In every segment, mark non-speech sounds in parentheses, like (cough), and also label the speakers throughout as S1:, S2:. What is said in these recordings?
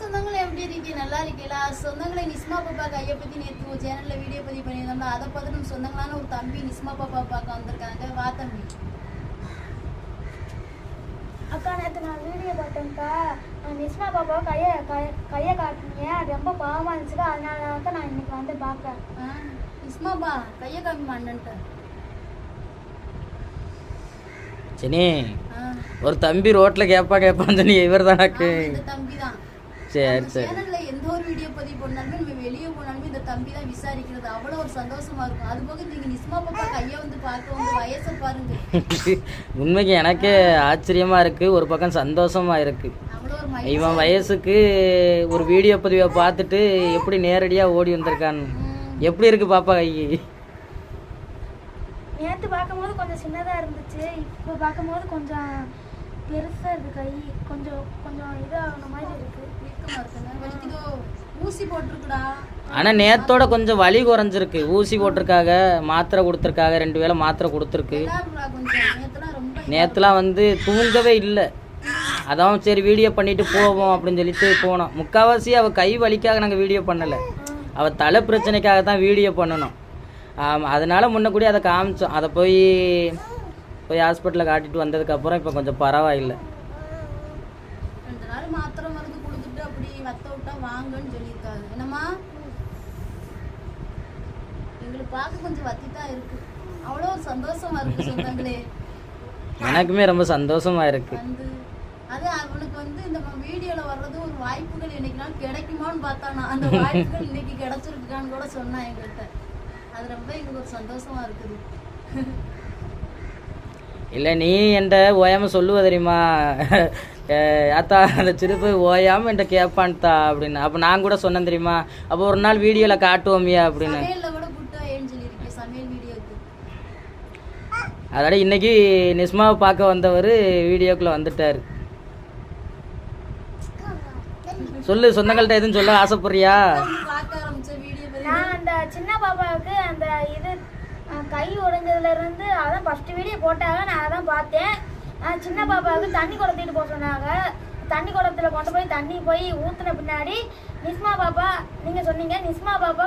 S1: சொந்தங்களை எப்படி இருக்கீங்க நல்லா இருக்கீங்களா சொந்தங்களை நிஸ்மா பாப்பா கையை பத்தி நேற்று ஒரு சேனலில் வீடியோ பதிவு பண்ணியிருந்தோம்னா அதை பார்த்து நம்ம சொந்தங்களான ஒரு தம்பி நிஸ்மா பாப்பா பார்க்க வந்திருக்காங்க வா தம்பி
S2: அக்கா நேற்று நான் வீடியோ பார்த்தேன்க்கா நிஸ்மா பாப்பா கையை கையை காட்டினீங்க அது ரொம்ப பாவமாக இருந்துச்சுக்கா அதனால தான் நான் இன்னைக்கு வந்து பார்க்குறேன் பா கையை காமி அண்ணன்ட்டு
S3: சனி ஒரு தம்பி ரோட்டில் கேட்பா கேட்பான்னு சொல்லி இவர் தான் தம்பி தான் சரி
S1: சரி எந்த ஒரு வீடியோ பதிவு பண்ணாலுமே நம்ம வெளியே போனாலுமே இந்த தம்பி தான் விசாரிக்கிறது அவ்வளவு ஒரு சந்தோஷமா இருக்கும் அது போக நீங்க நிஸ்மா பாப்பா வந்து பார்க்க பாருங்க
S3: (laughs) உண்மைக்கு எனக்கே ஆச்சரியமா இருக்கு ஒரு பக்கம் சந்தோஷமா இருக்கு இவன் வயசுக்கு ஒரு வீடியோ பதிவை பார்த்துட்டு எப்படி நேரடியாக ஓடி வந்திருக்கான்னு எப்படி இருக்கு பாப்பா கை
S2: நேற்று பார்க்கும்போது கொஞ்சம் சின்னதாக இருந்துச்சு இப்போ பார்க்கும்போது கொஞ்சம் பெருசாக கை கொஞ்சம் கொஞ்சம் மாதிரி
S3: ஆனால் நேத்தோட கொஞ்சம் வலி குறைஞ்சிருக்கு ஊசி போட்டிருக்காங்க மாத்திரை கொடுத்துருக்காங்க ரெண்டு வேளை மாத்திரை கொடுத்துருக்கு நேற்றுலாம் வந்து தூங்கவே இல்லை அதான் சரி வீடியோ பண்ணிட்டு போவோம் அப்படின்னு சொல்லிட்டு போனோம் முக்கால்வாசி அவள் கை வலிக்காக நாங்கள் வீடியோ பண்ணலை அவள் தலை பிரச்சனைக்காக தான் வீடியோ பண்ணணும் அதனால் முன்னக்கூடிய அதை காமிச்சோம் அதை போய் போய் ஹாஸ்பிட்டலில் காட்டிட்டு வந்ததுக்கப்புறம் இப்போ கொஞ்சம் பரவாயில்லை
S2: நாள் மருந்து அப்படி வத்த விட்டா வாங்கன்னு என்னம்மா எங்களை பார்க்க கொஞ்சம் இருக்கு சந்தோஷமா இருக்கு சொந்தங்களே
S3: எனக்குமே ரொம்ப சந்தோஷமா இருக்கு
S2: வந்து அது அவனுக்கு வந்து இந்த வீடியோல ஒரு வாய்ப்புகள் கிடைக்குமான்னு பார்த்தானா அந்த வாய்ப்புகள் இன்னைக்கு கிடைச்சிருக்கான்னு கூட சொன்னான் எங்கள்கிட்ட அது ரொம்ப எங்களுக்கு ஒரு சந்தோஷமா இருக்குது
S3: இல்லை நீ என்கிட்ட ஓயாமல் சொல்லுவ தெரியுமா அத்தா அந்த சிறுப்பு ஓயாமல் என்கிட்ட கேட்பான்த்தா அப்படின்னு அப்போ நான் கூட சொன்னேன் தெரியுமா அப்போ ஒரு நாள் வீடியோவில் காட்டுவோமியா அப்படின்னு அதோட இன்னைக்கு நிஸ்மாவை பார்க்க வந்தவர் வீடியோக்குள்ளே வந்துட்டார் சொல்லு சொந்தங்கள்கிட்ட எதுவும் சொல்ல ஆசைப்படுறியா
S2: சின்ன பாப்பாவுக்கு கை இருந்து அதான் ஃபர்ஸ்ட் வீடியோ போட்டாங்க நான் அதான் பார்த்தேன் சின்ன பாப்பாவுக்கு தண்ணி குடத்திட்டு போக சொன்னாங்க தண்ணி குடத்துல கொண்டு போய் தண்ணி போய் ஊத்துன பின்னாடி நிஸ்மா பாப்பா நீங்கள் சொன்னீங்க நிஸ்மா பாப்பா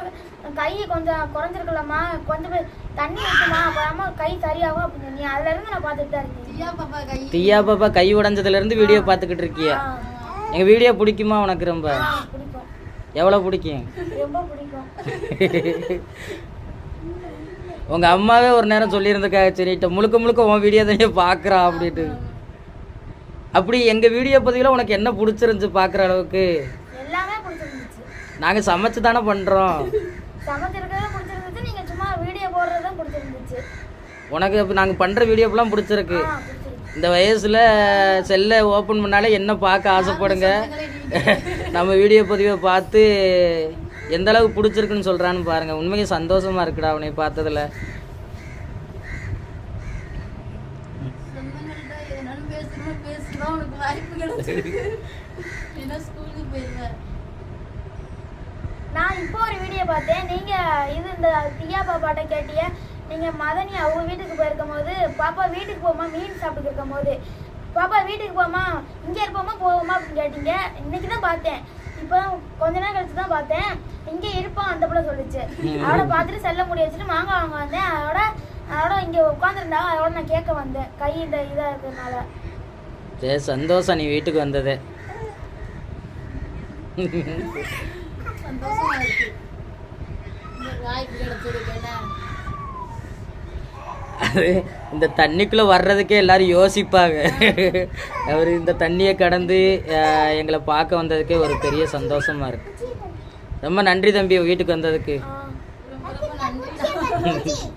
S2: கை கொஞ்சம் குறைஞ்சிருக்கலாமா கொஞ்சம் போய் தண்ணி ஊற்றுமா அப்புறமா கை சரியாகும் அப்படின்னு அதுல அதுலேருந்து நான் பார்த்துட்டு தான்
S1: இருக்கேன்
S3: தியா பாப்பா கை இருந்து வீடியோ பார்த்துக்கிட்டு இருக்கியா எங்கள் வீடியோ பிடிக்குமா உனக்கு ரொம்ப எவ்வளவு பிடிக்கும் ரொம்ப பிடிக்கும் (laughs) உங்கள் அம்மாவே ஒரு நேரம் சொல்லியிருந்திருக்காங்க சரிட்ட முழுக்க முழுக்க உன் வீடியோ தானே பார்க்குறா அப்படின்ட்டு அப்படி எங்கள் வீடியோ பதிவில் உனக்கு என்ன பிடிச்சிருந்துச்சு பார்க்குற அளவுக்கு நாங்கள் சமைச்சு தானே பண்ணுறோம் உனக்கு இப்போ நாங்கள் பண்ணுற வீடியோப்பெல்லாம் பிடிச்சிருக்கு இந்த வயசில் செல்லை ஓப்பன் பண்ணாலே என்ன பார்க்க ஆசைப்படுங்க நம்ம வீடியோ பதிவை பார்த்து எந்த அளவுக்கு பிடிச்சிருக்குன்னு சொல்கிறான்னு பாருங்க உண்மையை சந்தோஷமா இருக்குடா அவனை பார்த்ததில்
S2: நான் இப்போ ஒரு வீடியோ பார்த்தேன் நீங்க இது இந்த தியா பாப்பாட்ட கேட்டிய நீங்க மதனி அவங்க வீட்டுக்கு போயிருக்கும் போது பாப்பா வீட்டுக்கு போமா மீன் சாப்பிட்டு இருக்கும் போது பாப்பா வீட்டுக்கு போமா இங்கே இருப்போமா போவோமா அப்படின்னு கேட்டீங்க இன்னைக்கு தான் பார்த்தேன் இப்போ கொஞ்ச நேரம் கழிச்சு தான் பார்த்தேன் இங்கே இருப்போம் அந்த பிள்ளை சொல்லிச்சு அவளை பார்த்துட்டு செல்ல முடி வச்சுட்டு மாங்காய் வாங்க வந்தேன் அதோட அதோட இங்கே உட்காந்துருந்தா அதோட நான் கேட்க வந்தேன் கை இந்த இதாக இருக்கிறதுனால
S3: சரி சந்தோஷம் நீ வீட்டுக்கு வந்தது சந்தோஷமா இருக்கு அது இந்த தண்ணிக்குள்ளே வர்றதுக்கே எல்லோரும் யோசிப்பாங்க அவர் இந்த தண்ணியை கடந்து எங்களை பார்க்க வந்ததுக்கே ஒரு பெரிய சந்தோஷமாக இருக்குது ரொம்ப நன்றி தம்பி வீட்டுக்கு வந்ததுக்கு